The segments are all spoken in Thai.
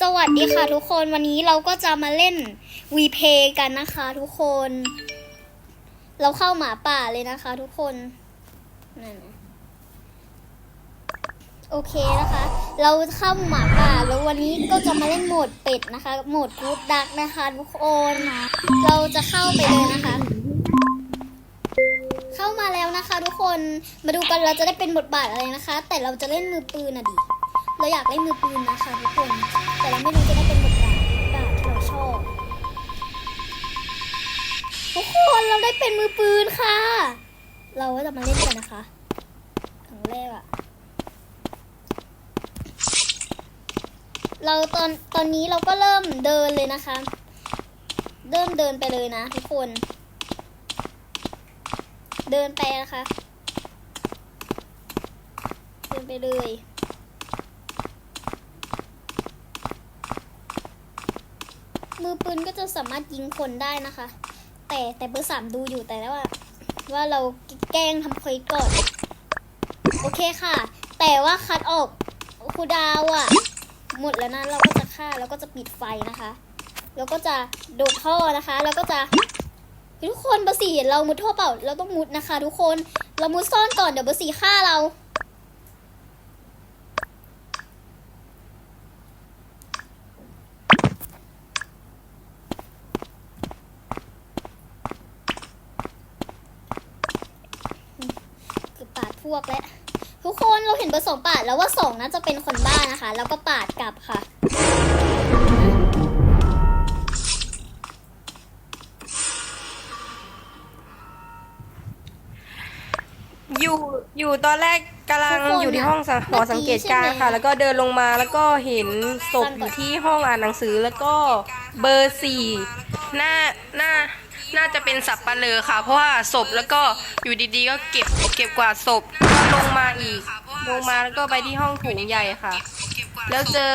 สวัสดีค่ะทุกคนวันนี้เราก็จะมาเล่นวีเพกันนะคะทุกคน เราเข้าหมาป่าเลยนะคะทุกคนนั่นโอเคนะคะ เราเข้าหมาป่าแล้ววันนี้ก็จะมาเล่นโหมดเป็ดนะคะโหมดกู๊ดดักนะคะทุกคนเราจะเข้าไปเลยนะคะ เข้ามาแล้วนะคะ ทุกคนมาดูกันเราจะได้เป็นบทบาทอะไรนะคะ แต่เราจะเล่นมือปืนอะดิ เราอยากเล่นมือปืนนะคะทุกคน แต่เราไม่รู้จะได้เป็นบทบาทบาที่เราชอบทุกคนเราได้เป็นมือปืนค่ะ เราก็จะมาเล่นกันนะคะครั้งแรกอะเราตอนตอนนี้เราก็เริ่มเดินเลยนะคะ เริ่มเดินไปเลยนะทุกคน เดินไปนะคะ เดินไปเลย มือปืนก็จะสามารถยิงคนได้นะคะ แต่แต่เบอร์สามดูอยู่แต่ว่า ว่าเราแกล้งทำเควสก่อน โอเคค่ะ แต่ว่าคัดออกคูดาวอะ่ะ หมดแล้วนะเราก็จะฆ่าแล้วก็จะปิดไฟนะคะ แล้วก็จะโดดท่อนะคะ แล้วก็จะทุกคนเบอร์สี่เห็นเรามุดท่อเปล่า เราต้องมุดนะคะ ทุกคนเรามุดซ่อนก่อนเดี๋ยวเบอร์สี่ฆ่าเรา คือปาดพ วกแล้วทุกคนเราเห็นเบอร์สองปาดแล้วว่าสองน่าจะเป็นคนบ้านะคะ แล้วก็ปาดกลับค่ะ อยู่อยู่ตอนแรกกำลังทุกคนอยู่ที่ห้องสังหอสังเกตการณ์ค่ะ เมื่อกี้ใช่ไหม แล้วก็เดินลงมาแล้วก็เห็นศพอยู่ที่ห้องอ่านหนังสือแล้วก็เบอร์สี่น่าน่า น่าจะเป็นสับปะเลอค่ะ เพราะว่าศพแล้วก็อยู่ดีๆ ก็เก็บเก็บกวาดศพก็ลงมาอีก ลงมาแล้วก็ไปที่ห้องโถงใหญ่ค่ะ แล้วเจอ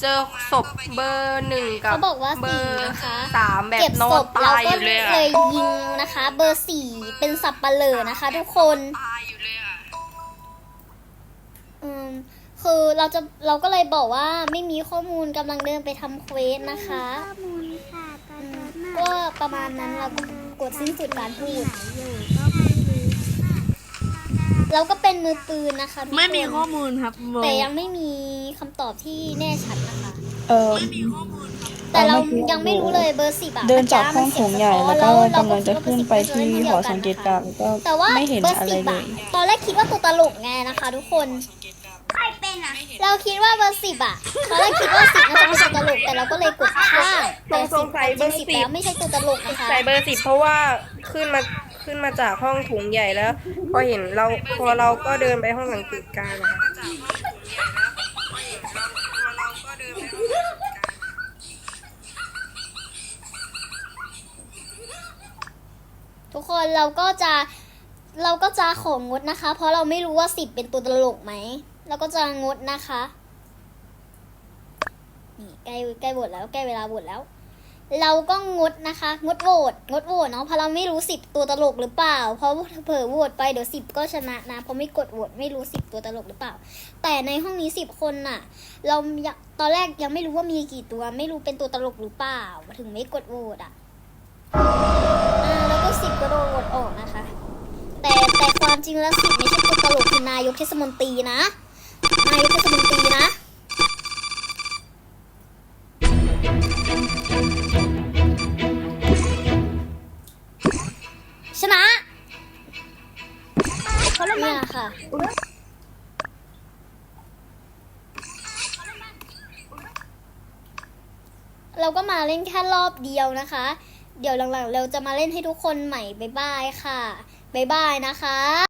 เจอศพเบอร์หนึ่งกับเขาบอกว่าเบอสี่ร์นะคะสามแบบเก็บนอศนพเราตายอก็ยู่เลยอะเลยยิงนะคะ เบอร์สี่เป็นสับปะเลอนะคะ ทุกคนตายอยู่เลยอะอืมคือเราจะเราก็เลยบอกว่าไม่มีข้อมูลกำลังเดินไปทำเควสนะคะ ข้อมูลค่ะตอน อืม นั้น ก็ประมาณนั้นเราก็กดสิ้นสุดการพูดอยู่ก็ไม่รู้เราก็เป็นมือปืนนะคะทุกคนไม่มีข้อมูลครับโมแต่ยังไม่มีคำตอบที่แน่ชัดนะคะ เออ แต่เราเมื่อกี้ยังไม่รู้เลยเบอร์สิบอะเดินจากมัห้องโถงใหญ่มันแล้วก็เสียงสะท้อนกำลังจะขึ้นไปที่เราก็หอสังเกตการณ์ก็แต่ว่าไม่เห็นเบอร์อะไรสิบเลอะย ตอนแรกคิดว่าตัวตลกไงนะคะ ทุกคน ใครเป็นอะ เราคิดว่าเบอร์สิบอะตอนแรกคิดว่าสิบน่าจะเป็นตัวตลกแต่เราก็เลยกดข้ามแต่สงสัยเบอร์สิบสิบแล้วไม่ใช่ตัวตลกนะคะใส่เบอร์สิบเพราะว่าขึ้นมาขึ้นมาจากห้องถุงใหญ่แล้ว พอเห็นเราพอเราก็เดินไปห้องสังเกตการณ์นะคะทุกคนเราก็จะเราก็จะของงดนะคะ เพราะเราไม่รู้ว่าสิบเป็นตัวตลกไหม เราก็จะงดนะคะ นี่ใกล้ใกล้โหวตแล้วใกล้เวลาโหวตแล้ว เราก็งดนะคะ งดโหวตงดโหวตเนาะเพราะเราไม่รู้สิบตัวตลกหรือเปล่า เพราะเผลอโหวตไปเดี๋ยวสิบก็ชนะนะเพราะไม่กดโหวตไม่รู้สิบตัวตลกหรือเปล่า แต่ในห้องนี้สิบคนน่ะ เราตอนแรกยังไม่รู้ว่ามีกี่ตัว ไม่รู้เป็นตัวตลกหรือเปล่า ถึงไม่กดโหวตอะอ่าแล้วก็สิบก็โดนโหวตออกนะคะ แต่แต่ความจริงแล้วสิบไม่ใช่ตัวตลกคือนายกเทศมนตรีนะ กเทศมนตรีนะ ชนะเนี่ยค่ะเราก็มาเล่นแค่รอบเดียวนะคะ เดี๋ยวหลังๆ เราจะมาเล่นให้ทุกคนใหม่ บ๊ายบายค่ะ บ๊ายบายนะคะ